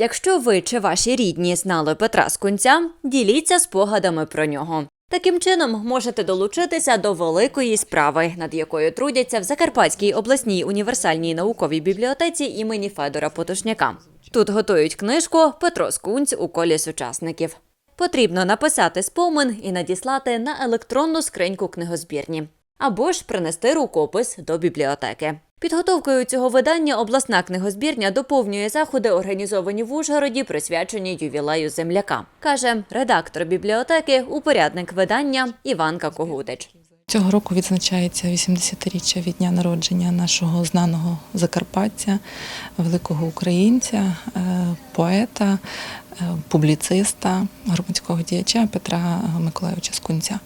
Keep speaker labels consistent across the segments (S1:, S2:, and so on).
S1: Якщо ви чи ваші рідні знали Петра Скунця, діліться спогадами про нього. Таким чином можете долучитися до великої справи, над якою трудяться в Закарпатській обласній універсальній науковій бібліотеці імені Федора Потушняка. Тут готують книжку Петро Скунць у колі сучасників. Потрібно написати спомин і надіслати на електронну скриньку книгозбірні або ж принести рукопис до бібліотеки. Підготовкою цього видання обласна книгозбірня доповнює заходи, організовані в Ужгороді, присвячені ювілею земляка, каже редактор бібліотеки, упорядник видання Іванка Когутич.
S2: Цього року відзначається 80-річчя від дня народження нашого знаного закарпаття, великого українця, е, поета, публіциста, громадського діяча Петра Миколайовича Скунця.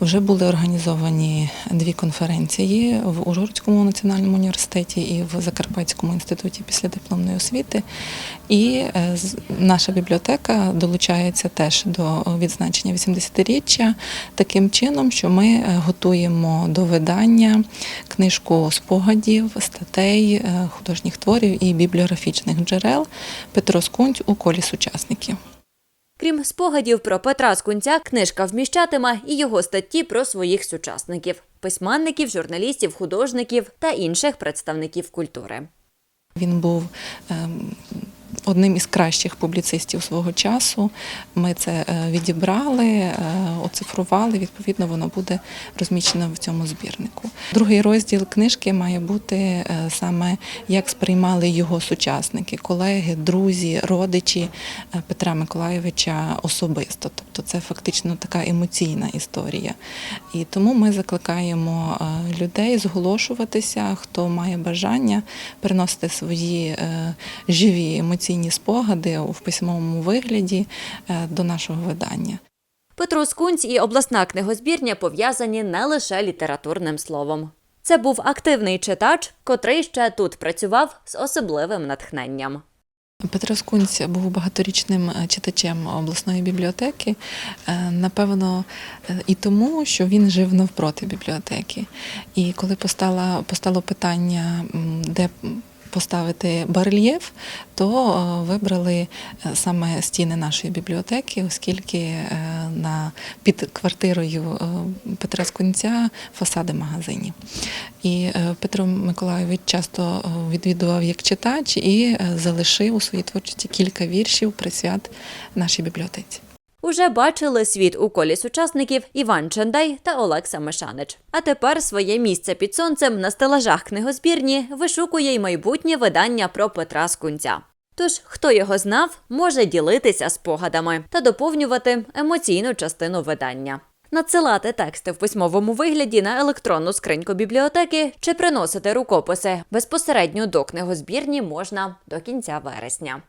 S2: Вже були організовані дві конференції в Ужгородському національному університеті і в Закарпатському інституті післядипломної освіти. І е, наша бібліотека долучається теж до відзначення 80-річчя таким чином, що ми е, готуємо до видання книжку спогадів, статей, е, художніх творів і бібліографічних джерел Петро Скунць у колі сучасників.
S1: Крім спогадів про Петра Скунця, книжка вміщатиме і його статті про своїх сучасників письменників, журналістів, художників та інших представників культури.
S2: Він був ем, одним із кращих публіцистів свого часу. Ми це е, відібрали, е, оцифрували. Відповідно, воно буде розміщено в цьому збірнику. Другий розділ книжки має бути е, саме як сприймали його сучасники, колеги, друзі, родичі Петра Миколайовича особисто. Тобто це фактично така емоційна історія. І тому ми закликаємо людей зголошуватися, хто має бажання приносити свої живі емоційні спогади в письмовому вигляді е, до нашого видання.
S1: Петро Скунць і обласна книгозбірня пов'язані не лише літературним словом. Це був активний читач, котрий ще тут працював з особливим натхненням.
S2: Петро Скунць був багаторічним е, читачем обласної бібліотеки. Е, Напевно, і тому, що він жив навпроти бібліотеки. І коли постало, постало питання, де поставити барельєф, то е, вибрали е, саме стіни нашої бібліотеки, оскільки е, на, під квартирою Петра Скунця фасади магазинів. І Петро Миколайович часто відвідував як читач і залишив у своїй творчості кілька віршів присвят нашій бібліотеці.
S1: Уже бачили світ у колі сучасників Іван Чандай та Олекса Мишанич. А тепер своє місце під сонцем на стелажах книгозбірні вишукує й майбутнє видання про Петра Скунця. Тож, хто його знав, може ділитися спогадами та доповнювати емоційну частину видання. Надсилати тексти в письмовому вигляді на електронну скриньку бібліотеки чи приносити рукописи безпосередньо до книгозбірні можна до кінця вересня.